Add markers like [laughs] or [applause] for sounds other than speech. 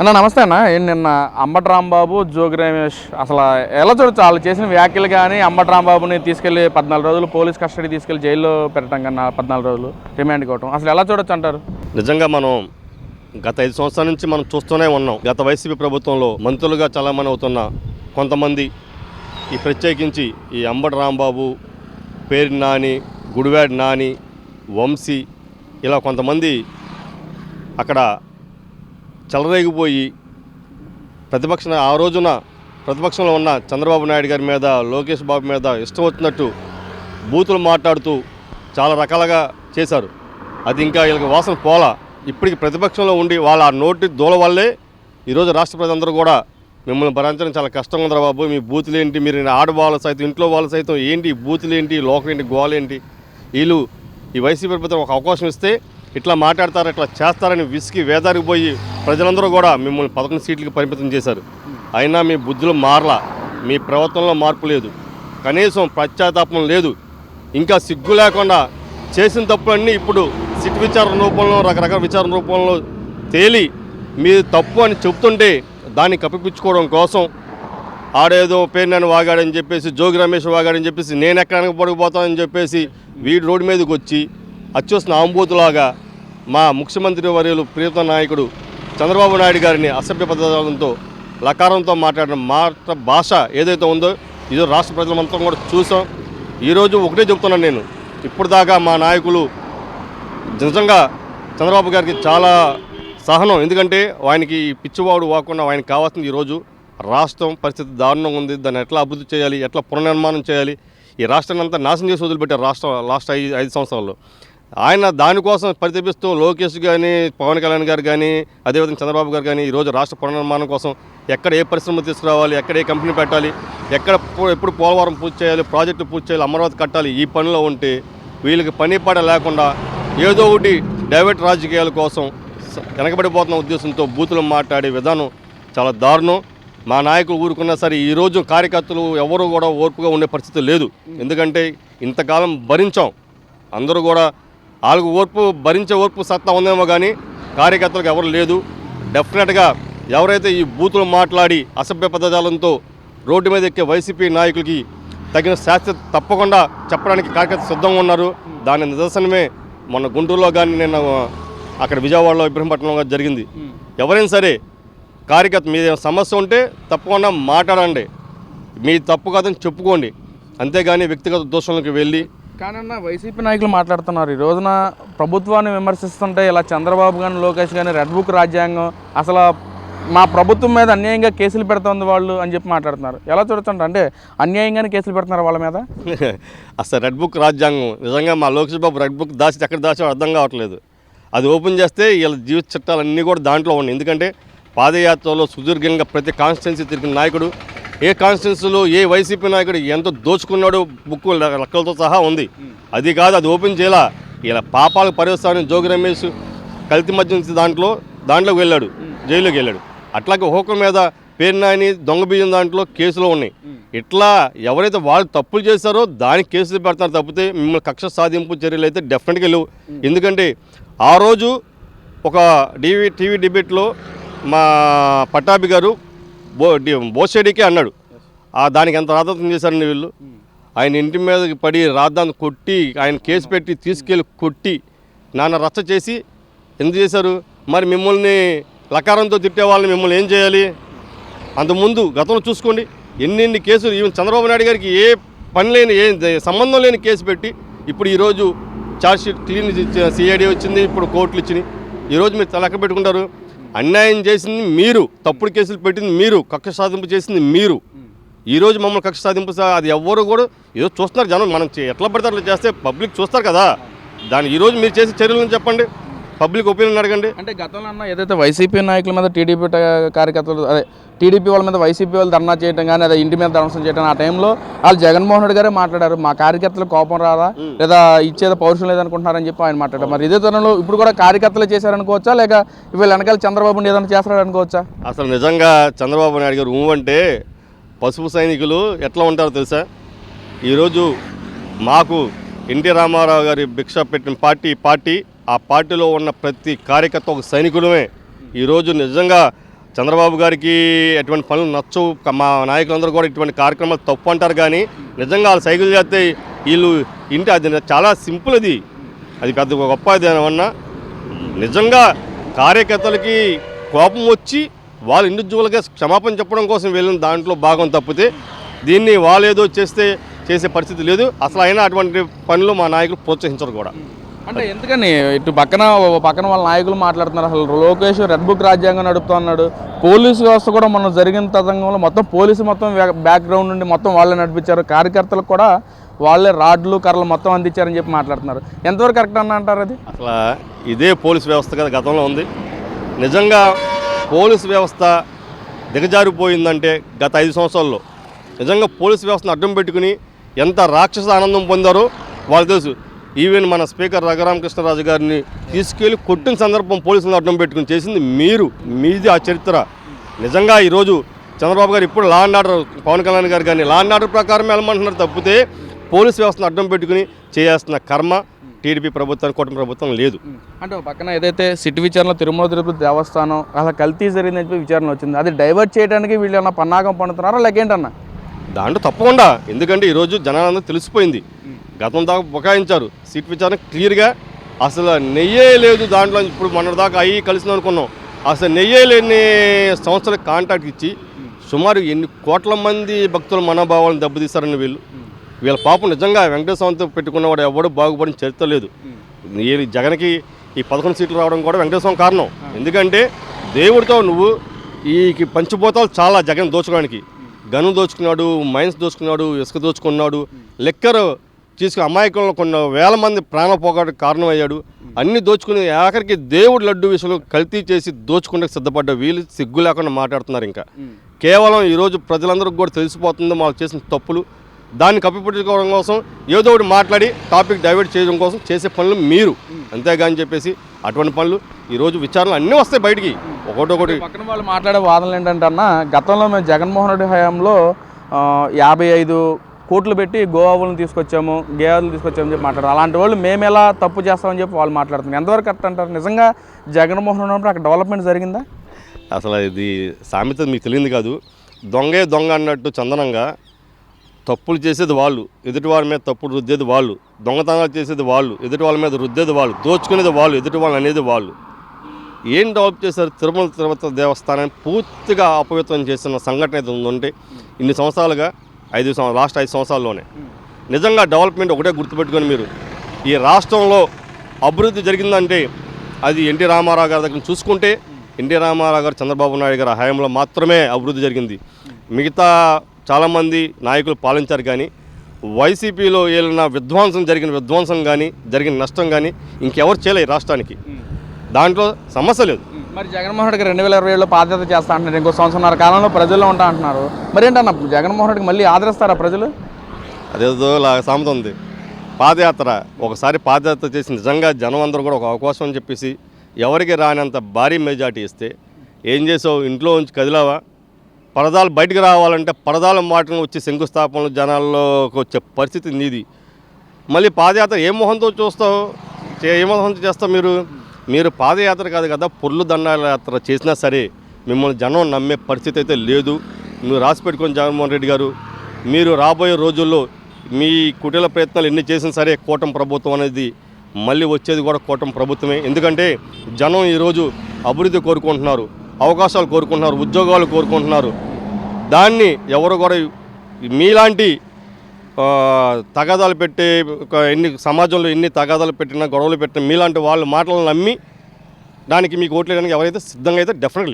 అన్న నమస్తే అన్న. ఏం నిన్న అంబటి రాంబాబు జోగి రమేష్ అసలు ఎలా చూడొచ్చు వాళ్ళు చేసిన వ్యాఖ్యలు కానీ అంబటి రాంబాబుని తీసుకెళ్ళి పద్నాలుగు రోజులు పోలీస్ కస్టడీ తీసుకెళ్ళి జైల్లో పెట్టడం కన్నా పద్నాలుగు రోజులు రిమాండ్ ఇవ్వటం. అసలు ఎలా చూడొచ్చు అంటారు? నిజంగా మనం గత ఐదు సంవత్సరాల నుంచి మనం చూస్తూనే ఉన్నాం. గత వైసీపీ ప్రభుత్వంలో మంత్రులుగా చలామణి అవుతున్న కొంతమంది ఈ ప్రత్యేకించి ఈ అంబటి రాంబాబు పేరు నాని గుడివాడి నాని వంశీ ఇలా కొంతమంది అక్కడ చెలరేగిపోయి ప్రతిపక్ష ఆ రోజున ప్రతిపక్షంలో ఉన్న చంద్రబాబు నాయుడు గారి మీద లోకేష్ బాబు మీద ఇష్టం వచ్చినట్టు బూతులు మాట్లాడుతూ చాలా రకాలుగా చేశారు. అది ఇంకా వీళ్ళకి వాసన పోలా. ఇప్పటికి ప్రతిపక్షంలో ఉండి వాళ్ళ ఆ నోటి దూల వల్లే ఈరోజు రాష్ట్ర ప్రజలందరూ కూడా మిమ్మల్ని భరించడం చాలా కష్టంగా ఉందిరా బాబు. మీ బూతులు ఏంటి? మీరు ఆడవాళ్ళు సైతం ఇంట్లో వాళ్ళు సైతం ఏంటి? బూతులు ఏంటి? లోకం ఏంటి ఏంటి వీళ్ళు ఈ వైసీపీ ప్రభుత్వం ఒక అవకాశం ఇస్తే ఇట్లా మాట్లాడతారు ఇట్లా చేస్తారని విసిగి వేదారికి పోయి ప్రజలందరూ కూడా మిమ్మల్ని పదకొండు సీట్లకి పరిమితం చేశారు. అయినా మీ బుద్ధులు మారలా మీ ప్రవర్తనలో మార్పు లేదు. కనీసం పశ్చాత్తాపం లేదు. ఇంకా సిగ్గు లేకుండా చేసిన తప్పులన్నీ ఇప్పుడు సిట్ విచారణ రూపంలో రకరకాల విచారణ రూపంలో తేలి మీరు తప్పు అని చెప్తుంటే దాన్ని కప్పిపుచ్చుకోవడం కోసం ఆడేదో పేరు నేను వాగాడని చెప్పేసి జోగి రమేష్ వాగాడని చెప్పేసి నేను ఎక్కడానికి పడిపోతానని చెప్పేసి వీడి రోడ్డు మీదకి వచ్చి అత్యవసర ఆంబోతులాగా మా ముఖ్యమంత్రి వర్యులు ప్రియత నాయకుడు చంద్రబాబు నాయుడు గారిని అసభ్య పదార్థంతో లకారంతో మాట్లాడిన మాట భాష ఏదైతే ఉందో ఇది రాష్ట్ర ప్రజలమంతా కూడా చూసాం. ఈరోజు ఒకటే చెప్తున్నాను నేను. ఇప్పుడు దాకా మా నాయకులు నిజంగా చంద్రబాబు గారికి చాలా సహనం. ఎందుకంటే ఆయనకి ఈ పిచ్చివాడు వాకుండా ఆయనకి కావాల్సింది ఈరోజు రాష్ట్రం పరిస్థితి దారుణంగా ఉంది. దాన్ని ఎట్లా అభివృద్ధి చేయాలి? ఎట్లా పునర్నిర్మాణం చేయాలి? ఈ రాష్ట్రాన్ని అంతా నాశనం చేసి వదిలిపెట్టారు రాష్ట్ర లాస్ట్ ఐదు ఐదు సంవత్సరాల్లో. ఆయన దానికోసం పరితపిస్తూ లోకేష్ కానీ పవన్ కళ్యాణ్ గారు కానీ అదేవిధంగా చంద్రబాబు గారు కానీ ఈరోజు రాష్ట్ర పునర్నిర్మాణం కోసం ఎక్కడ ఏ పరిశ్రమ తీసుకురావాలి ఎక్కడ ఏ కంపెనీ పెట్టాలి ఎక్కడ ఎప్పుడు పోలవరం పూర్తి చేయాలి ప్రాజెక్టు పూర్తి చేయాలి అమరావతి కట్టాలి ఈ పనిలో ఉంటే వీళ్ళకి పని పాట లేకుండా ఏదో ఒకటి డైవర్ట్ రాజకీయాల కోసం వెనకబడిపోతున్న ఉద్దేశంతో బూతులు మాట్లాడే విధానం చాలా దారుణం. మా నాయకులు ఊరుకున్నా సరే ఈరోజు కార్యకర్తలు ఎవరు కూడా ఓర్పుగా ఉండే పరిస్థితి లేదు. ఎందుకంటే ఇంతకాలం భరించాం. అందరూ కూడా వాళ్ళకు ఓర్పు భరించే ఓర్పు సత్తా ఉందేమో కానీ కార్యకర్తలకు ఎవరు లేదు. డెఫినెట్గా ఎవరైతే ఈ బూతులు మాట్లాడి అసభ్య పదజాలంతో రోడ్డు మీద ఎక్కే వైసీపీ నాయకులకి తగిన శాస్త్ర తప్పకుండా చెప్పడానికి కార్యకర్త సిద్ధంగా ఉన్నారు. దాని నిదర్శనమే మొన్న గుంటూరులో కానీ నేను అక్కడ విజయవాడలో ఇబ్రహీంపట్నంలో కానీ జరిగింది. ఎవరైనా సరే కార్యకర్త మీ సమస్య ఉంటే తప్పకుండా మాట్లాడండి. మీ తప్పు కాదని చెప్పుకోండి. అంతేగాని వ్యక్తిగత దోషంలోకి వెళ్ళి కానీ వైసీపీ నాయకులు మాట్లాడుతున్నారు. ఈ రోజున ప్రభుత్వాన్ని విమర్శిస్తుంటే ఇలా చంద్రబాబు కానీ లోకేష్ కానీ రెడ్ బుక్ రాజ్యాంగం అసలు మా ప్రభుత్వం మీద అన్యాయంగా కేసులు పెడుతోంది వాళ్ళు అని చెప్పి మాట్లాడుతున్నారు. ఎలా చూడొచ్చు అంటే అన్యాయంగానే కేసులు పెడుతున్నారు వాళ్ళ మీద? [laughs] అసలు రెడ్ బుక్ రాజ్యాంగం నిజంగా మా లోకేష్ బాబు రెడ్ బుక్ దాచి ఎక్కడ దాచో అర్థం కావట్లేదు. అది ఓపెన్ చేస్తే వీళ్ళ జీవిత చట్టాలన్నీ కూడా దాంట్లో ఉన్నాయి. ఎందుకంటే పాదయాత్రలో సుదీర్ఘంగా ప్రతి కాన్స్టిట్యున్సీ తిరిగిన నాయకుడు ఏ కాన్స్టిట్యున్సీలో ఏ వైసీపీ నాయకుడు ఎంత దోచుకున్నాడో బుక్ లెక్కలతో సహా ఉంది. అది కాదు అది ఓపెన్ చేయాల. ఇలా పాపాలకు పరివస్తానని జోగి రమేష్ కల్తీ మధ్య నుంచి దాంట్లో దాంట్లోకి వెళ్ళాడు జైల్లోకి వెళ్ళాడు. అట్లాగే హోకం మీద పేరు నాని దొంగ బియ్యం దాంట్లో కేసులు ఉన్నాయి. ఇట్లా ఎవరైతే వాళ్ళు తప్పులు చేశారో దానికి కేసులు పెడతారు తప్పితే మిమ్మల్ని కక్ష సాధింపు చర్యలు అయితే డెఫినెట్గా లేవు. ఎందుకంటే ఆ రోజు ఒక డీవీ టీవీ డిబేట్లో మా పట్టాభి గారు బో డి- అన్నాడు. ఆ దానికి ఎంత రాధత్వం చేశారండి వీళ్ళు? ఆయన ఇంటి మీద పడి రాద్దాన్ని కొట్టి ఆయన కేసు పెట్టి తీసుకెళ్ళి కొట్టి నాన్న రచ్చ చేసి ఎందుకు చేశారు? మరి మిమ్మల్ని లకారంతో తిట్టే వాళ్ళని మిమ్మల్ని ఏం చేయాలి? అంతకుముందు గతంలో చూసుకోండి ఎన్నెన్ని కేసులు ఈవెన్ చంద్రబాబు నాయుడు గారికి ఏ పని లేని ఏ సంబంధం లేని కేసు పెట్టి ఇప్పుడు ఈరోజు ఛార్జ్షీట్ క్లీన్ సిఐడి వచ్చింది ఇప్పుడు కోర్టులు ఇచ్చినాయి. ఈరోజు మీరు లెక్క పెట్టుకుంటారు. అన్యాయం చేసింది మీరు తప్పుడు కేసులు పెట్టింది మీరు కక్ష సాధింపు చేసింది మీరు. ఈరోజు మమ్మల్ని కక్ష సాధింపు అది ఎవ్వరు కూడా ఏదో చూస్తున్నారు జనం. మనం ఎట్లా పడితే అట్లా చేస్తే పబ్లిక్ చూస్తారు కదా. దాని ఈరోజు మీరు చేసే చర్యలను చెప్పండి. పబ్లిక్ ఒపీనియన్ అడగండి. అంటే గతంలో అన్న ఏదైతే వైసీపీ నాయకుల మీద టీడీపీ కార్యకర్తలు అదే టీడీపీ వాళ్ళ మీద వైసీపీ వాళ్ళు ధర్నా చేయడం కానీ అదే ఇంటి మీద ధర్మసం చేయడం ఆ టైంలో వాళ్ళు జగన్మోహన్ రెడ్డి గారే మాట్లాడారు. మా కార్యకర్తలు కోపం రాదా? లేదా ఇచ్చేది పౌరుషం లేదనుకుంటున్నారని చెప్పి ఆయన మాట్లాడారు. మరి ఇదే తరంలో ఇప్పుడు కూడా కార్యకర్తలు చేశారనుకోవచ్చా? లేక వీళ్ళ వెనకాల చంద్రబాబు ఏదైనా చేస్తాడు అనుకోవచ్చా అసలు నిజంగా చంద్రబాబు నాయుడు గారు ఊ అంటే పసుపు సైనికులు ఎట్లా ఉంటారో తెలుసా? ఈరోజు మాకు ఎన్టీ రామారావు గారి భిక్ష పెట్టిన పార్టీ పార్టీ. ఆ పార్టీలో ఉన్న ప్రతి కార్యకర్త ఒక సైనికులమే. ఈరోజు నిజంగా చంద్రబాబు గారికి ఎటువంటి పనులు నచ్చవు. మా నాయకులందరూ కూడా ఇటువంటి కార్యక్రమాలు తప్పు అంటారు కానీ నిజంగా వాళ్ళు సైకిల్ చేస్తే వీళ్ళు ఇంటి అది చాలా సింపుల్ అది. అది పెద్ద గొప్ప అది ఏమన్నా. నిజంగా కార్యకర్తలకి కోపం వచ్చి వాళ్ళు ఇండివిజువల్గా క్షమాపణ చెప్పడం కోసం వెళ్ళిన దాంట్లో భాగం తప్పితే దీన్ని వాళ్ళు ఏదో చేస్తే చేసే పరిస్థితి లేదు. అసలు అయినా అటువంటి పనులు మా నాయకులు ప్రోత్సహించరు కూడా. అంటే ఎందుకని? ఇటు పక్కన పక్కన వాళ్ళ నాయకులు మాట్లాడుతున్నారు. అసలు లోకేష్ రెడ్ బుక్ రాజ్యాంగం నడుపుతా ఉన్నాడు పోలీసు వ్యవస్థ కూడా మనం జరిగిన తతంగంలో మొత్తం పోలీసు మొత్తం బ్యాక్గ్రౌండ్ నుండి మొత్తం వాళ్ళే నడిపించారు. కార్యకర్తలకు కూడా వాళ్ళే రాడ్లు కర్రలు మొత్తం అందించారని చెప్పి మాట్లాడుతున్నారు. ఎంతవరకు కరెక్ట్ అన్న అంటారు అది? అసలు ఇదే పోలీస్ వ్యవస్థ కదా గతంలో ఉంది. నిజంగా పోలీస్ వ్యవస్థ దిగజారిపోయిందంటే గత ఐదు సంవత్సరాల్లో. నిజంగా పోలీస్ వ్యవస్థను అడ్డం పెట్టుకుని ఎంత రాక్షస ఆనందం పొందారో వాళ్ళు తెలుసు. ఈవెన్ మన స్పీకర్ రఘురామకృష్ణరాజు గారిని తీసుకెళ్ళి కొట్టిన సందర్భం పోలీసులను అడ్డం పెట్టుకుని చేసింది మీరు. మీది ఆ చరిత్ర. నిజంగా ఈరోజు చంద్రబాబు గారు ఇప్పుడు law and order Pawan Kalyan garu కానీ లా అండ్ ఆర్డర్ ప్రకారం వెళ్ళమంటున్నారు తప్పితే పోలీస్ వ్యవస్థను అడ్డం పెట్టుకుని చేయాల్సిన కర్మ టీడీపీ ప్రభుత్వం కూటమి ప్రభుత్వం లేదు. అంటే ఒక పక్కన ఏదైతే సిటీ విచారణ తిరుమల తిరుపతి దేవస్థానం అలా కల్తీ జరిగిందని చెప్పి విచారణ వచ్చింది. అది డైవర్ట్ చేయడానికి వీళ్ళు ఏమన్నా పన్నాగం పండుతున్నారా లేకేంటన్నా దాంట్లో తప్పకుండా. ఎందుకంటే ఈరోజు జనాలందరూ తెలిసిపోయింది. గతం దాకా బుకాయించారు. సీట్ విచారణ క్లియర్గా. అసలు నెయ్యే లేదు దాంట్లో ఇప్పుడు మొన్న దాకా అయ్యి కలిసింది అనుకున్నాం. అసలు నెయ్యే లేని సంస్థలకు కాంటాక్ట్ ఇచ్చి సుమారు ఎన్ని కోట్ల మంది భక్తుల మనోభావాలను దెబ్బతీస్తారని వీళ్ళు. వీళ్ళ పాపం నిజంగా వెంకటేశ్వరంతో పెట్టుకున్నవాడు ఎవడు బాగుపడిన చరిత్ర లేదు. ఈ జగన్కి ఈ పదకొండు సీట్లు రావడం కూడా వెంకటేశ్వరం కారణం. ఎందుకంటే దేవుడితో నువ్వు ఈ పంచిపోతాలు చాలా జగన్ దోచుకోవడానికి. గను దోచుకున్నాడు మైన్స్ దోచుకున్నాడు ఇసుక దోచుకున్నాడు. లెక్కరు తీసుకుని అమాయకులను కొన్ని వేల మంది ప్రాణ పోగొట్టు కారణమయ్యాడు. అన్ని దోచుకుని ఆఖరికి దేవుడు లడ్డు విషయంలో కల్తీ చేసి దోచుకుంటే సిద్ధపడ్డ వీళ్ళు సిగ్గు లేకుండా మాట్లాడుతున్నారు ఇంకా. కేవలం ఈరోజు ప్రజలందరికీ కూడా తెలిసిపోతుంది వాళ్ళు చేసిన తప్పులు. దాన్ని కప్పిపుచ్చుకోవడం కోసం ఏదో ఒకటి మాట్లాడి టాపిక్ డైవర్ట్ చేయడం కోసం చేసే పనులు మీరు. అంతేగాని చెప్పేసి అటువంటి పనులు ఈరోజు విచారణలు అన్నీ వస్తాయి బయటికి. ఒకటొకటి పక్కన వాళ్ళు మాట్లాడే వాదనలు ఏంటంటే అన్న గతంలో మేము జగన్మోహన్ రెడ్డి హయాంలో యాభై ఐదు కోట్లు పెట్టి గోవాలను తీసుకొచ్చాము గేయాలు తీసుకొచ్చామని చెప్పి మాట్లాడారు. అలాంటి వాళ్ళు మేము ఎలా తప్పు చేస్తామని చెప్పి వాళ్ళు మాట్లాడుతున్నారు. ఎంతవరకు కరెక్ట్ అంటారు? నిజంగా జగన్మోహన్ ఉన్నప్పుడు అక్కడ డెవలప్మెంట్ జరిగిందా? అసలు ఇది సామెత మీకు తెలియదు కాదు. దొంగే దొంగ అన్నట్టు చందనంగా తప్పులు చేసేది వాళ్ళు. ఎదుటి వారి మీద తప్పులు రుద్దేది వాళ్ళు. దొంగతనాలు చేసేది వాళ్ళు. ఎదుటి వాళ్ళ మీద రుద్దేది వాళ్ళు. దోచుకునేది వాళ్ళు. ఎదుటి వాళ్ళు అనేది వాళ్ళు. ఏం డెవలప్ చేశారు? తిరుమల తిరుపతి దేవస్థానాన్ని పూర్తిగా అపవిత్రం చేసిన సంఘటన అయితే ఉందంటే ఇన్ని సంవత్సరాలుగా ఐదు సంవత్సరాలు లాస్ట్ ఐదు సంవత్సరాల్లోనే. నిజంగా డెవలప్మెంట్ ఒకటే గుర్తుపెట్టుకొని మీరు ఈ రాష్ట్రంలో అభివృద్ధి జరిగిందంటే అది ఎన్టీ రామారావు గారి దగ్గర చూసుకుంటే ఎన్టీ రామారావు గారు చంద్రబాబు నాయుడు గారి హయాంలో మాత్రమే అభివృద్ధి జరిగింది. మిగతా చాలామంది నాయకులు పాలించారు కానీ వైసీపీలో ఏలిన విధ్వంసం జరిగిన విధ్వంసం కానీ జరిగిన నష్టం కానీ ఇంకెవరు చేయలే ఈ రాష్ట్రానికి. దాంట్లో సమస్య లేదు. మరి జగన్మోహన్ రెడ్డికి రెండు వేల ఇరవై ఏడులో పాదయాత్ర చేస్తా అంటున్నారు. ఇంకో సంవత్సరాల కాలంలో ప్రజల్లో ఉంటా అంటున్నారు. మరి ఏంటన్న జగన్మోహన్ రెడ్డికి మళ్ళీ ఆదరిస్తారా ప్రజలు? అదేదో సామెత ఉంది. పాదయాత్ర ఒకసారి పాదయాత్ర చేసి నిజంగా జనం అందరూ కూడా ఒక అవకాశం అని చెప్పేసి ఎవరికి రానంత భారీ మెజార్టీ ఇస్తే ఏం చేసావు ఇంట్లో ఉంచి కదిలావా? పరదాలు బయటికి రావాలంటే పరదాల మాటను వచ్చి శంకుస్థాపనలు జనాల్లోకి వచ్చే పరిస్థితి నీది. మళ్ళీ పాదయాత్ర ఏ మొహంతో చూస్తావు? చే- ఏ మొహంతో చేస్తావు మీరు? మీరు పాదయాత్ర కాదు కదా పొర్లు దండాల యాత్ర చేసినా సరే మిమ్మల్ని జనం నమ్మే పరిస్థితి అయితే లేదు. మీరు రాసి పెట్టుకుని జగన్మోహన్ రెడ్డి గారు మీరు రాబోయే రోజుల్లో మీ కుటీల ప్రయత్నాలు ఎన్ని చేసినా సరే కూటమి ప్రభుత్వం అనేది మళ్ళీ వచ్చేది కూడా కూటమి ప్రభుత్వమే. ఎందుకంటే జనం ఈరోజు అభివృద్ధి కోరుకుంటున్నారు అవకాశాలు కోరుకుంటున్నారు ఉద్యోగాలు కోరుకుంటున్నారు. దాన్ని ఎవరు కూడా మీలాంటి తగాదాలు పెట్టి ఒక ఎన్ని సమాజంలో ఎన్ని తగాదాలు పెట్టినా గొడవలు పెట్టినా మీలాంటి వాళ్ళు మాటలను నమ్మి దానికి మీకు ఓట్లు వేయడానికి ఎవరైతే సిద్ధంగా అయితే డెఫినెట్లీ